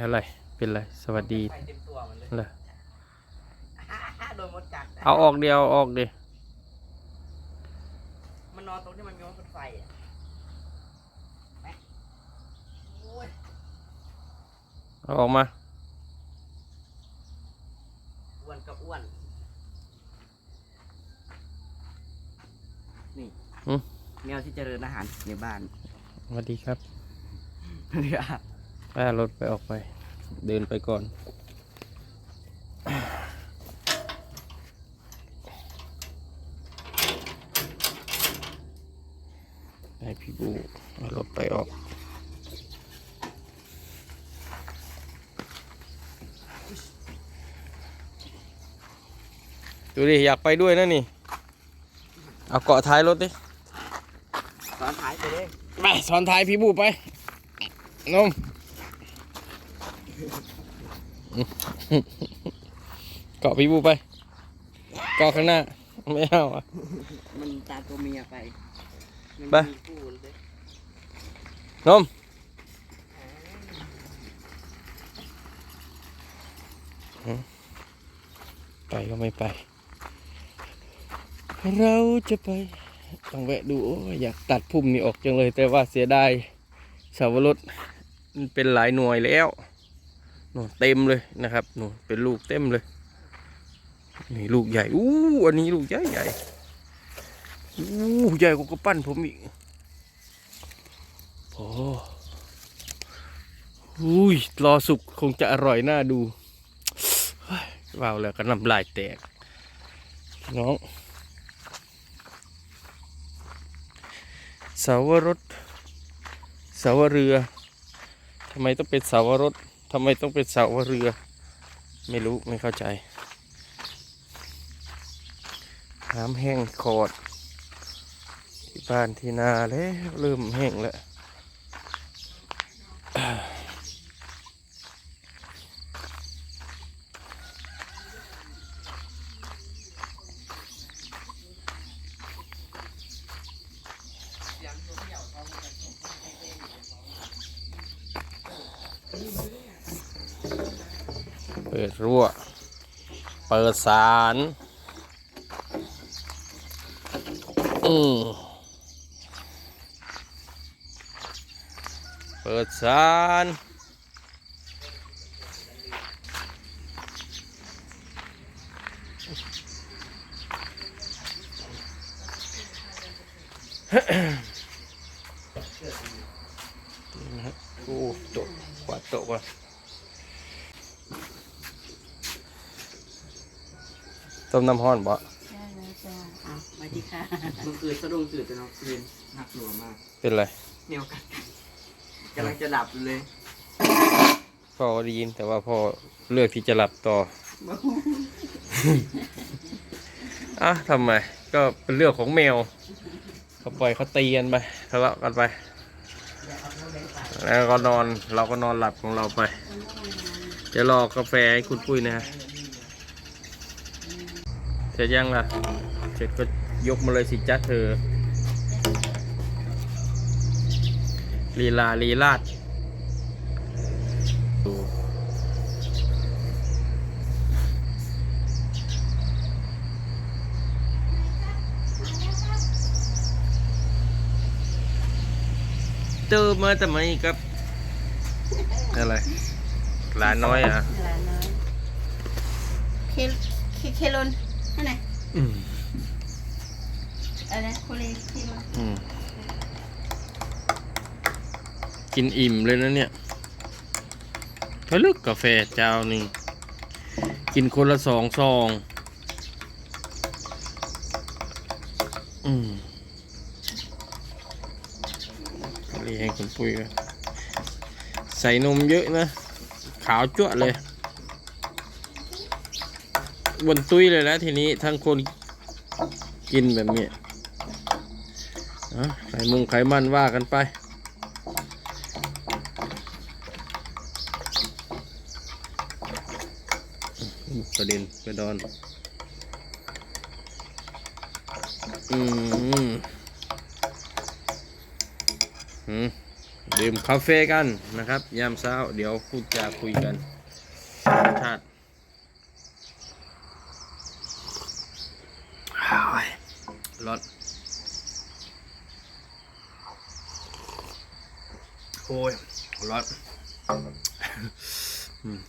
อะไร เป็นไร สวัสดีไฟเต็มตัวมันเลยเหรอโดนมดกัดะเอาออกเดียวเอาออกดิมันนอนตรงที่มันย้อนเป็นไฟอะแม่โอ้ยเอาออกมา อ้วนก็อ้วนนี่อืม แมวที่เจริญอาหารในบ้านสวัสดีครับเนี่ย ป้ารถไปออกไป เดินไปก่อน ให้พี่บูเอารถไปออกดูดิ อยากไปด้วยนะนี่ เอาเกาะท้ายรถดิตอนท้ายไปเลยไปสอนท้ายพี่บูไปนม เกาะพี่บูไป เกาะข้างหน้า ไม่เอาอะ มันตามตัวเมียไปมันไปมีคู่เลยนมไปก็ไม่ไป เราจะไป ต้องแวะดูโอ้ยอยากตัดพุ่มนี้ออกจังเลย แต่ว่าเสียดายสาวรสมันเป็นหลายหน่วยแล้ว นู่นเต็มเลยนะครับนู่นเป็นลูกเต็มเลยนี่ลูกใหญ่อู้อันนี้ลูกใหญ่ใหญ่อู้ใหญ่กว่ากระปั้นผมอีกโอ้อุ้ยรอสุกคงจะอร่อยน่าดูเฮ้ยว้าวแล้วก็น้ำลายแตกน้องเสาวรสเสาวเรือทำไมต้องเป็นเสาวรส ทำไมต้องเป็นเสาเรือ ไม่รู้ไม่เข้าใจ น้ำแห้งขอด ที่บ้านที่นาแล้วเริ่มแห้งแล้ว เปิดรั่ว เปิดสารอืมเปิดสารนี่นะฮะโอ้โตะกวาดโตะก่อน ต้มน้ำห้อนบ่ได้แล้วจ้าอ้าวมาดีค่ะมันคือสะดุ้งตื่นแต่นอนคืนหนักหน่วงมากเป็นไรแมวกัดกันกำลังจะดับอยู่เลยพ่อก็ได้ยินแต่ว่าพ่อเลือกที่จะหลับต่อ อะทำไม ก็เป็นเรื่องของแมวเขาปล่อยเขาตีกันไปทะเลาะกันไป แล้วก็นอนเราก็นอนหลับของเราไป เดี๋ยวรอกาแฟให้คุณปุ้ยนะฮะ เสร็จยังล่ะ เสร็จก็ยกมาเลยสิจ้าเธอ ลีลาลีลาดดูเจอมาแต่ไมครับ อะไรหลานน้อยอะหลานน้อย เคเคเคลน นั่นไหนอืมอะไรนะโคเลเคลนอืมกินอิ่มเลยนะเนี่ยพลึกกาแฟเจ้าหนึ่งกินคนละสองซองอืมเรียกให้คุณปุ้ยกันใส่นมเยอะนะ ขาวจั่วะเลย บนตุ้ยเลยนะทีนี้ทั้งคนกินแบบนี้ไขมุงไขมันว่ากันไปประเด็นกระดอน อืมอืมดื่มกาแฟกันนะครับ ยามเช้า เดี๋ยวพูดจาคุยกันชาติอ้าย ร้อนโอ้ยร้อนอืม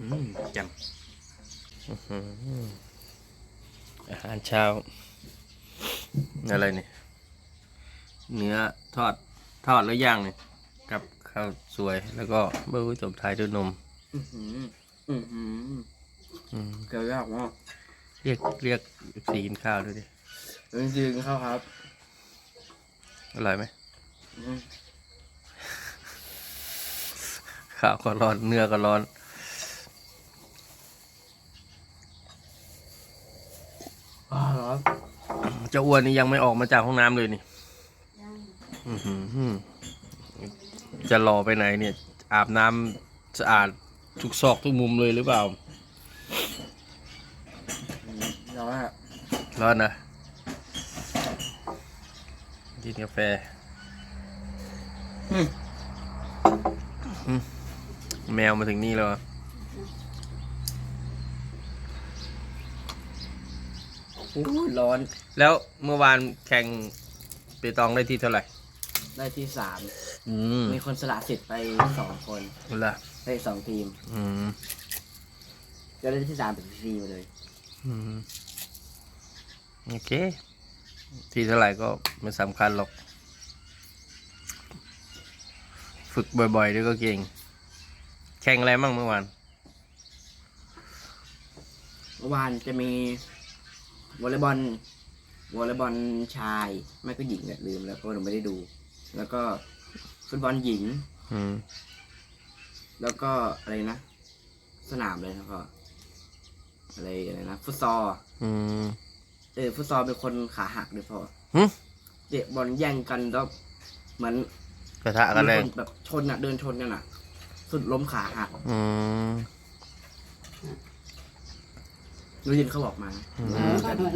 อืมจำอื้อหืออาหารเช้า อะไรเนี่ย เนื้อทอดทอดแล้วย่างเนี่ย กับข้าวสวยแล้วก็เบอร์จบท้ายด้วยนม อือหือ อือหืออืม เกลียวยากมากเรียกเรียกสีกินข้าวด้วยดิจริงๆครับครับอร่อยไหมอืมข้าวก็ร้อนเนื้อก็ร้อนอ่าครับเจ้าอ้วนนี่ยังไม่ออกมาจากห้องน้ำเลยนี่ยังอื้อหือจะรอไปไหนเนี่ย อาบน้ำสะอาดทุกซอกทุกมุมเลยหรือเปล่า อืมร้อนอะ ร้อนนะกินกาแฟอืมแมวมาถึงนี่แล้วอะโอ้ยร้อน แล้วเมื่อวานแข่งเปตองได้ที่เท่าไหร่ ได้ที่สามอืมมีคนสละสิทธิ์ไปสองคนนั่นละได้สองทีมอืมก็ได้ที่สามเป็นฟรีมาเลย อืม โอเค ที่เท่าไหร่ก็ไม่สำคัญหรอก ฝึกบ่อยๆด้วยก็เก่ง แข่งอะไรมั่งเมื่อวาน เมื่อวานจะมีวอลเลย์บอลวอลเลย์บอลชาย ไม่ก็หญิงเนี่ยลืมแล้วเพราะหนูไม่ได้ดู แล้วก็ฟุตบอลหญิง อืม แล้วก็อะไรนะ สนามเลยนะพ่ออะไรอะไรนะ ฟุตซอลอืม เออฟุตซอลเป็นคนขาหักด้วยพ่อหึ เตะบอลแย่งกันแล้วเหมือนกระทะกันมีแรคงนแบบชนอะเดินชนกันอะ สุดล้มขาหักอืมรู้ยินเขาบอกมา อืมเออก็ดี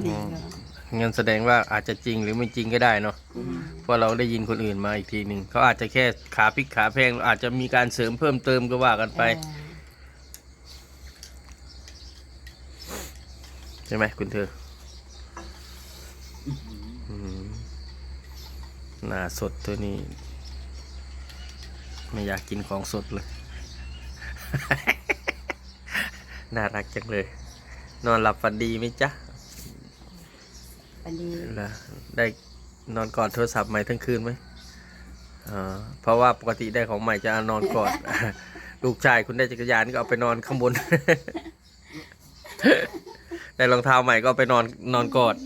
ก็งั้นแสดงว่าอาจจะจริงหรือไม่จริงก็ได้เนาะอืมเพราะเราได้ยินคนอื่นมาอีกทีหนึ่งเขาอาจจะแค่ขาพลิกขาแพงอาจจะมีการเสริมเพิ่มเติมก็ว่ากันไป ใช่ไหมคุณเธออื หน้าสดตัวนี้ ไม่อยากกินของสดเลย น่ารักจังเลย นอนหลับฝันดีไหมจ๊ะอันนี้แล้วได้นอนกอดโทรศัพท์ใหม่ทั้งคืนไหมอ่าเพราะว่าปกติได้ของใหม่จะเอานอนกอด ลูกชายคุณได้จักรยานก็เอาไปนอนข้างบน ได้รองเท้าใหม่ก็เอาไปนอนนอนกอด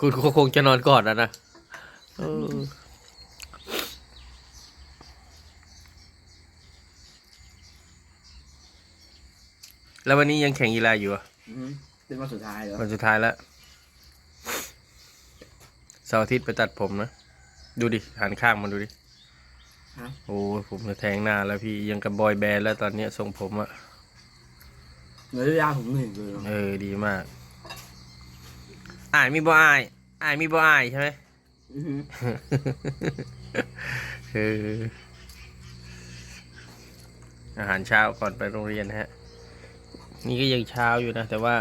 คุณก็คงจะนอนกอดอะนะ เออแล้ววันนี้ยังแข่งกีฬาอยู่อะอืมเป็นวันสุดท้ายเหรอวันสุดท้ายแล้วเสาร์อาทิตย์ไปตัดผมนะ ดูดิหันข้างมาดูดิฮะโอ้ยผมจะแทงหน้าแล้วพี่ยังกับบอยแบนด์แล้วตอนเนี้ยทรงผมอะเหนือยาวผมหนึ่งเลยเหรอเออดีมากอายมีบ่อายอายมีบ่อายใช่ไหม อือหือเอออาหารเช้าก่อนไปโรงเรียนนะฮะ นี่ก็ยังเช้าอยู่นะ แต่ว่า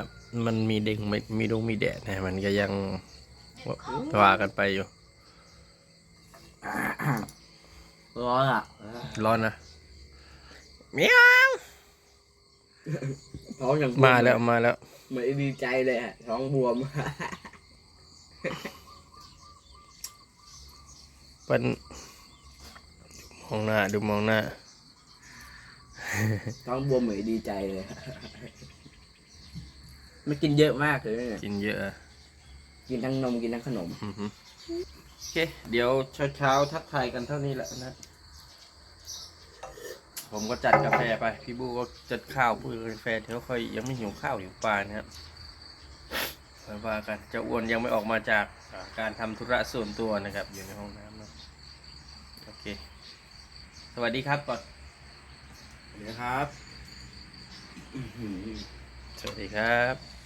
มันมีเด้งไม่มีดงมีแดดนะมันก็ยังว่ากันไปอยู่ ร้อนอะ ร้อนนะเมียวท้องอย่างมาแล้วมาแล้ว เหมือนดีใจเลยอะท้องบวม เป็นมองหน้า ดูมองหน้าท้องบวมเหมือนดีใจเลยไม่กินเยอะมากเลยเนี่ยกินเยอะอะกินทั้งนมกินทั้งขนม อือฮึโอเค เดี๋ยวเช้าเช้าๆทักทายกันเท่านี้แหละนะ ผมก็จัดกาแฟไป พี่บูก็จัดข้าวพูดกาแฟเดี๋ยวค่อยยังไม่หิวข้าวหิวปลานะครับ ไปว่ากันเจะอ้วนยังไม่ออกมาจากอ่าการทำธุระส่วนตัวนะครับ อยู่ในห้องน้ำเนอะโอเค สวัสดีครับก่อนนะครับ สวัสดีครับ